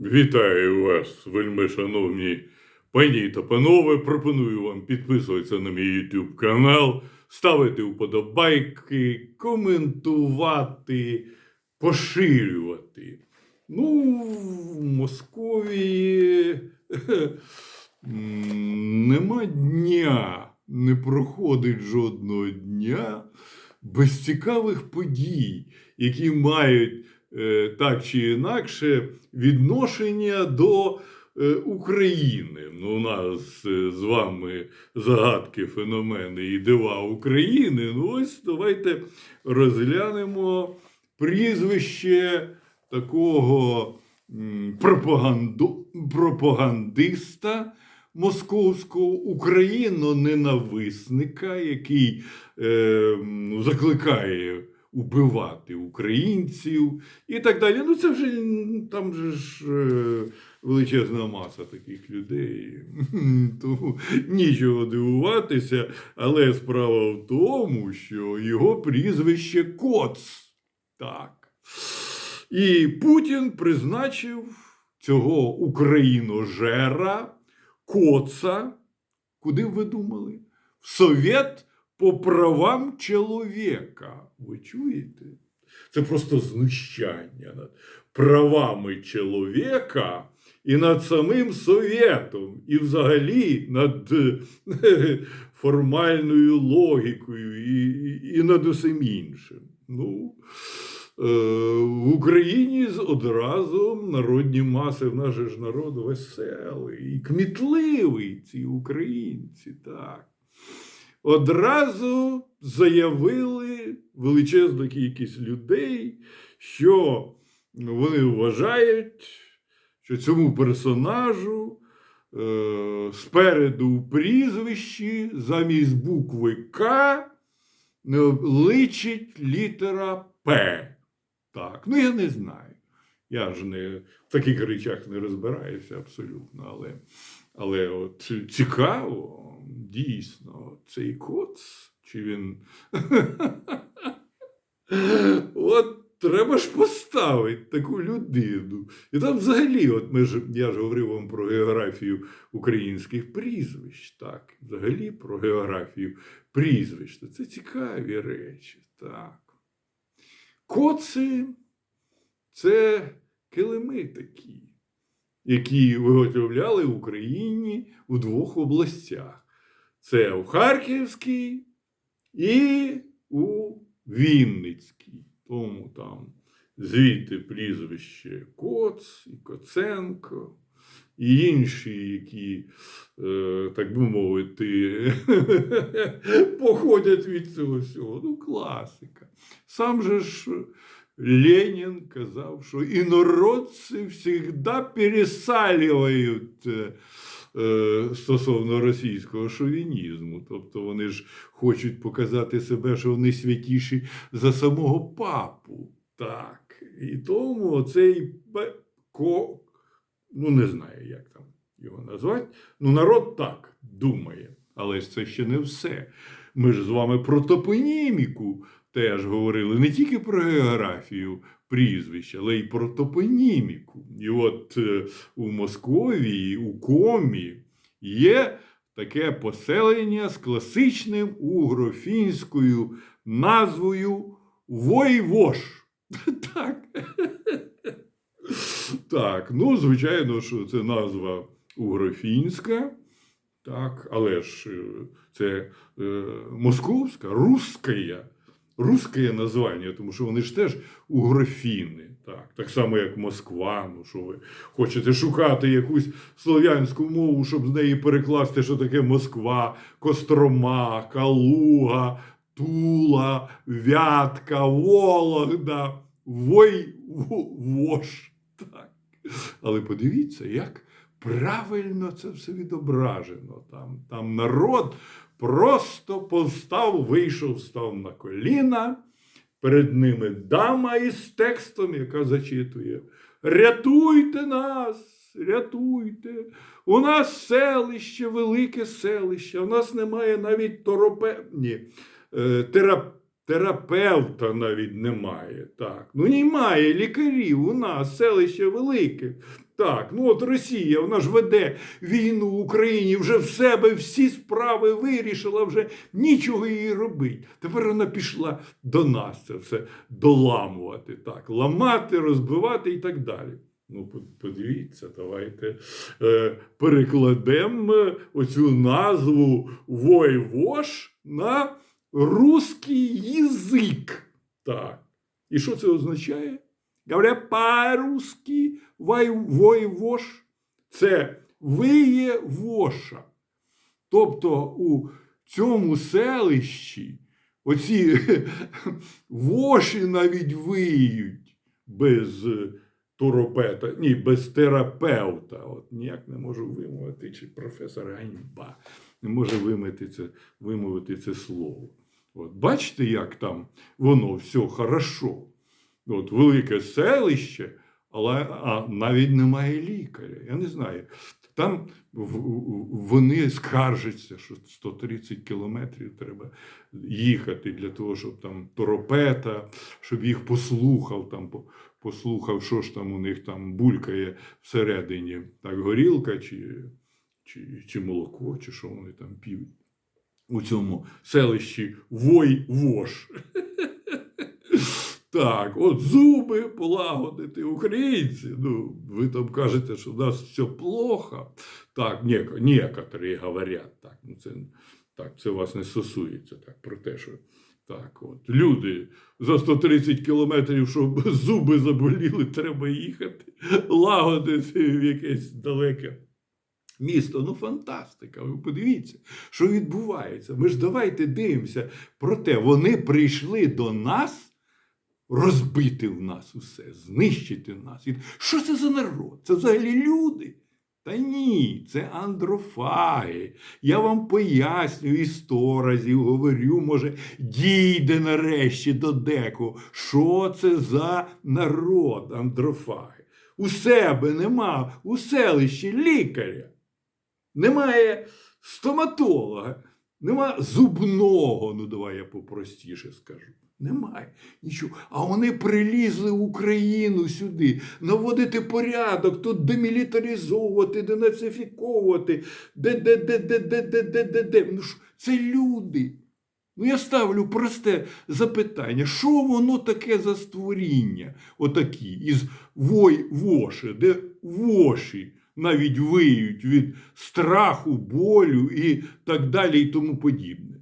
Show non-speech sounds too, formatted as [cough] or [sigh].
Вітаю вас, вельми шановні пані та панове. Пропоную вам підписуватися на мій YouTube канал, ставити вподобайки, коментувати, поширювати. Ну, в Московії нема дня, не проходить жодного дня без цікавих подій, які мають так чи інакше відношення до е, України. Ну, у нас е, з вами загадки, феномени і дива України. Ну, ось давайте розглянемо прізвище такого пропаганду, пропагандиста московського україно-ненависника, який е, закликає убивати українців і так далі. Ну, це вже там же ж е, величезна маса таких людей. [laughs] Тому нічого дивуватися, але справа в тому, що його прізвище Коц. Так. І Путін призначив цього україножера Коца. Куди ви думали? В Совет по правам чоловіка. Ви чуєте? Це просто знущання над правами чоловіка і над самим Совєтом, і взагалі над е, формальною логікою, і, і, над усім іншим. Ну, е, в Україні одразу народні маси, в нас же ж народ веселий і кмітливий, ці українці, так одразу заявили величезну кількість людей, що вони вважають, що цьому персонажу е, спереду у прізвищі замість букви К личить літера П. Так, ну я не знаю. Я ж не в таких речах не розбираюся абсолютно, але, але от цікаво, дійсно, цей коц, чи він. От треба ж поставити таку людину. І там взагалі, от ми ж, я ж говорив вам про географію українських прізвищ, так, взагалі про географію прізвищ. Це цікаві речі, так. Коци це килими такі, які виготовляли в Україні у двох областях. Це у Харківській і у Вінницькій. Тому там звідти прізвище Коц і Коценко. І інші, які, е, так би мовити, [laughs] походять від цього всього. Ну, класика. Сам же ж Ленін казав, що інородці завжди пересалюють е, стосовно російського шовінізму. Тобто вони ж хочуть показати себе, що вони святіші за самого папу. Так. І тому цей ко, ну не знаю, як там його назвати. Ну, народ так думає. Але ж це ще не все. Ми ж з вами про топоніміку теж говорили не тільки про географію прізвищ, але й про топоніміку. І от е, у Московії, у Комі є таке поселення з класичним угрофінською назвою Войвош. [laughs] Так. Так, ну, звичайно, що це назва угрофінська. Так, але ж е, це е, московська, русская, русське названня, тому що вони ж теж угрофіни. Так, так само, як Москва. Ну, що ви хочете шукати якусь слов'янську мову, щоб з неї перекласти, що таке Москва, Кострома, Калуга, Тула, Вятка, Вологда, Вой, Вош. Так. Але подивіться, як правильно це все відображено. Там, там народ просто повстав, вийшов, став на коліна. Перед ними дама із текстом, яка зачитує: Рятуйте нас, рятуйте. У нас селище, велике селище, у нас немає навіть торопе... Ні, е, терап... терапевта навіть немає. Так. Ну немає лікарів у нас, селище велике. Так, ну от Росія, вона ж веде війну в Україні, вже в себе всі справи вирішила, вже нічого їй робити. Тепер вона пішла до нас це все доламувати, так, ламати, розбивати і так далі. Ну, подивіться, давайте е, перекладемо е, оцю назву Войвош на русський язик. Так. І що це означає? Говоря по-русски войвош це виє воша. Тобто у цьому селищі оці [laughs] воші навіть виють без туропета, ні, без терапевта. От ніяк не можу вимовити, чи професор Ганьба не може вимовити це, вимовити це слово. От бачите, як там воно все хорошо. От велике селище, але а навіть немає лікаря. Я не знаю. Там вони скаржаться, що 130 кілометрів треба їхати для того, щоб там торопета, щоб їх послухав, там послухав, що ж там у них там булькає всередині, так горілка чи, чи, чи молоко, чи що вони там п'ють. У цьому селищі Вой-Вош. [laughs] Так, от зуби полагодити українці. Ну, ви там кажете, що у нас все плохо. Так, неко- некоторі говорять так. Ну, це, так, це вас не стосується так, про те, що так, от люди за 130 кілометрів, щоб [laughs] зуби заболіли, треба їхати, [laughs] лагодити в якесь далеке. Місто, ну фантастика. Ви подивіться, що відбувається. Ми ж давайте дивимося про те, вони прийшли до нас розбити в нас усе, знищити нас. Що це за народ? Це взагалі люди? Та ні, це андрофаги. Я вам пояснюю і сто разів говорю, може, дійде нарешті до деку, що це за народ андрофаги. У себе нема у селищі лікаря, немає стоматолога, немає зубного, ну давай я попростіше скажу. Немає нічого. А вони прилізли в Україну сюди наводити порядок, тут демілітаризовувати, денацифіковувати, де-де-де-де-де-де-де-де. Ну, Це люди. Ну, я ставлю просте запитання, що воно таке за створіння, отакі, із Вой Воші, де Воші навіть виють від страху, болю і так далі, і тому подібне.